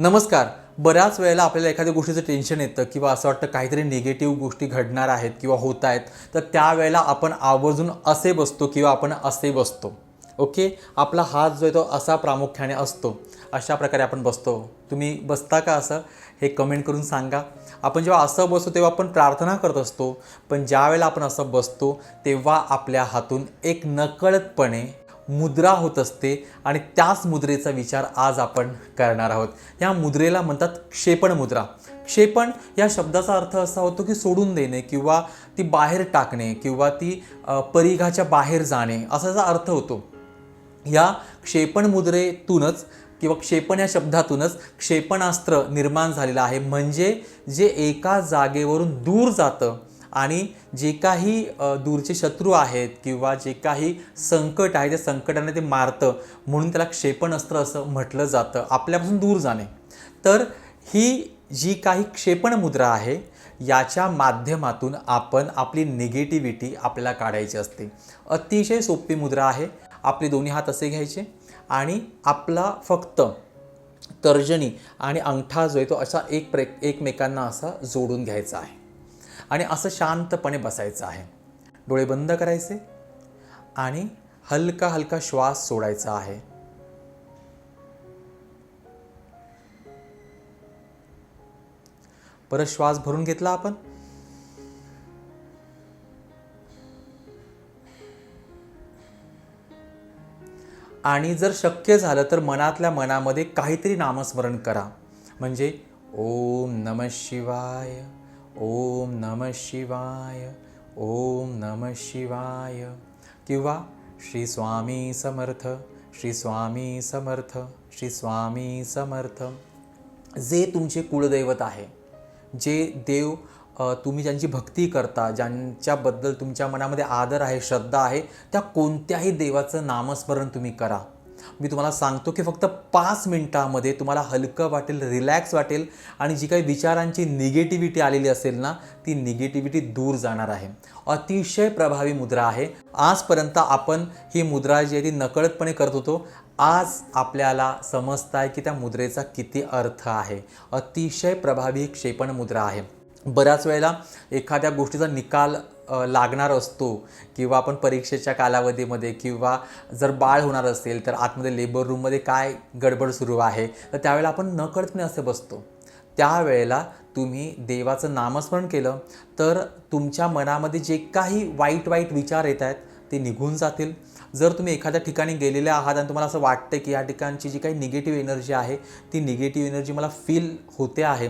नमस्कार. बऱ्याच वेळेला आपल्याला एखाद्या गोष्टीचं टेन्शन येतं किंवा असं वाटतं काहीतरी निगेटिव्ह गोष्टी घडणार आहेत किंवा होत आहेत. तर त्यावेळेला आपण आवर्जून असे बसतो किंवा आपण असे बसतो. ओके? आपला हात जो आहे तो असा प्रामुख्याने असतो. अशा प्रकारे आपण बसतो. तुम्ही बसता का असं? हे कमेंट करून सांगा. आपण जेव्हा असं बसतो तेव्हा आपण प्रार्थना करत असतो. पण ज्यावेळेला आपण असं बसतो तेव्हा आपल्या हातून एक नकळतपणे मुद्रा होत असते आणि त्याच मुद्रेचा विचार आज आपण करणार आहोत. या मुद्रेला म्हणतात क्षेपण मुद्रा. क्षेपण या शब्दाचा अर्थ असा होतो की सोडून देणे किंवा ती बाहेर टाकणे किंवा ती परिघाच्या बाहेर जाणे असा अर्थ होतो. या क्षेपण मुद्रेतूनच किंवा क्षेपण या शब्दातूनच क्षेपणास्त्र निर्माण झालेलं आहे. म्हणजे जे एका जागेवरून दूर जातं आणि जे काही दूरचे शत्रू आहेत किंवा जे काही संकट आहे त्या संकटाने ते मारतं म्हणून त्याला क्षेपणास्त्र असं म्हटलं जातं आपल्यापासून दूर जाणे. तर ही जी काही क्षेपण मुद्रा आहे याच्या माध्यमातून आपण आपली निगेटिव्हिटी आपल्याला काढायची असते. अतिशय सोपी मुद्रा आहे आपले दोन्ही हात असे घ्यायचे आणि आपला फक्त तर्जनी आणि अंगठा जो आहे तो असा एक प्रे एकमेकांना असा जोडून घ्यायचा आहे. आणि असं शांतपणे बसायचं आहे. डोळे बंद करायचे आणि हलका हलका श्वास सोडायचा आहे. परत श्वास भरून घेतला आपण. आणि जर शक्य झालं तर मनातल्या मनामध्ये काहीतरी नामस्मरण करा. म्हणजे ओम नम शिवाय. ओम नम शिवाय ओम नम शिवाय. किंवा श्री स्वामी समर्थ श्री स्वामी समर्थ श्री स्वामी समर्थ. जे तुमचे कुळदैवत आहे जे देव तुम्ही ज्यांची भक्ती करता ज्यांच्याबद्दल तुमच्या मनामध्ये आदर आहे श्रद्धा आहे त्या कोणत्याही देवाचं नामस्मरण तुम्ही करा. मी तुम्हाला सांगतो की फक्त पाच मिनटामध्ये तुम्हाला हलकं वाटेल रिलॅक्स वाटेल आणि जी काही विचारांची निगेटिव्हिटी आलेली असेल ना ती निगेटिव्हिटी दूर जाणार आहे. अतिशय प्रभावी मुद्रा आहे. आजपर्यंत आपण ही मुद्रा जी आहे ती नकळतपणे करत होतो. आज आपल्याला समजत आहे की त्या मुद्रेचा किती अर्थ आहे. अतिशय प्रभावी क्षेपण मुद्रा आहे. बऱ्याच वेळेला एखाद्या गोष्टीचा निकाल लागणार असतो किंवा आपण परीक्षेच्या कालावधीमध्ये किंवा जर बाळ होणार असेल तर आतमध्ये लेबर रूममध्ये काय गडबड सुरू आहे तर त्यावेळेला आपण नकळतपणे असे बसतो. त्यावेळेला तुम्ही देवाचं नामस्मरण केलं तर तुमच्या मनामध्ये जे काही वाईट वाईट विचार येत आहेत ते निघून जातील. जर तुम्ही एखाद्या ठिकाणी गेलेले आहात आणि तुम्हाला असं वाटतं की या ठिकाणची जी काही निगेटिव्ह एनर्जी आहे ती निगेटिव्ह एनर्जी मला फील होते आहे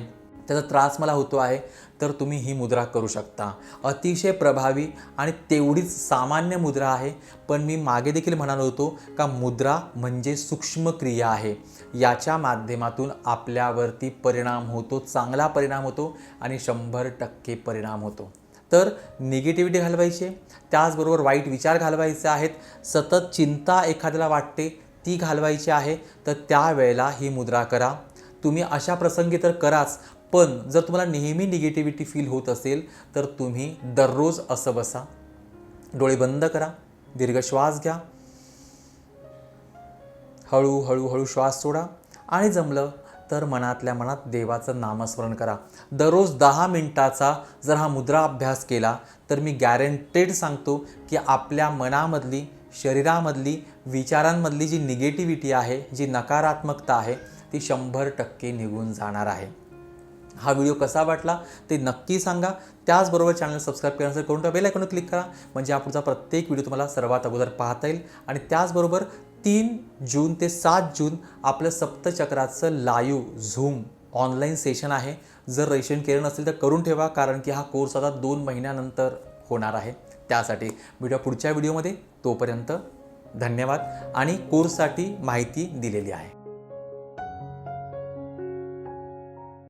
त्याचा त्रास मला होतो आहे तर तुम्ही ही मुद्रा करू शकता. अतिशय प्रभावी आणि तेवढीच सामान्य मुद्रा आहे पण मी मागे देखील म्हणालो होतो का मुद्रा म्हणजे सूक्ष्म क्रिया आहे. याच्या माध्यमातून आपल्यावरती परिणाम होतो चांगला परिणाम होतो आणि शंभर टक्के परिणाम होतो. तर निगेटिव्हिटी घालवायची त्याचबरोबर वाईट विचार घालवायचे आहेत सतत चिंता एखाद्याला वाटते ती घालवायची आहे तर त्यावेळेला ही मुद्रा करा. तुम्ही अशा प्रसंगी तर कराच पण जर तुम्हाला नेहमी निगेटिव्हिटी फील होत असेल तर तुम्ही दररोज असं बसा. डोळे बंद करा दीर्घ श्वास घ्या. हळू श्वास सोडा. आणि जमलं तर मनातल्या मनात देवाचं नामस्मरण करा. दररोज दहा मिनटाचा जर हा मुद्रा अभ्यास केला तर मी गॅरंटेड सांगतो की आपल्या मनामधली शरीरामधली विचारांमधली जी निगेटिव्हिटी आहे जी नकारात्मकता आहे ती शंभर टक्के निघून जाणार आहे. हा व्हिडिओ कसा वाटला ते नक्की सांगा. त्याचबरोबर चॅनल सबस्क्राईब करण्यासाठी करून त्या बेल आयकॉनवर क्लिक करा म्हणजे हा पुढचा प्रत्येक व्हिडिओ तुम्हाला सर्वात अगोदर पाहता येईल. आणि त्याचबरोबर तीन जून ते सात जून आपलं सप्तचक्राचं लाईव्ह झूम ऑनलाईन सेशन आहे. जर रजिस्ट्रेशन केलं नसेल तर करून ठेवा कारण की हा कोर्स आता दोन महिन्यानंतर होणार आहे. त्यासाठी व्हिडिओ पुढच्या व्हिडिओमध्ये. तोपर्यंत धन्यवाद. आणि कोर्ससाठी माहिती दिलेली आहे.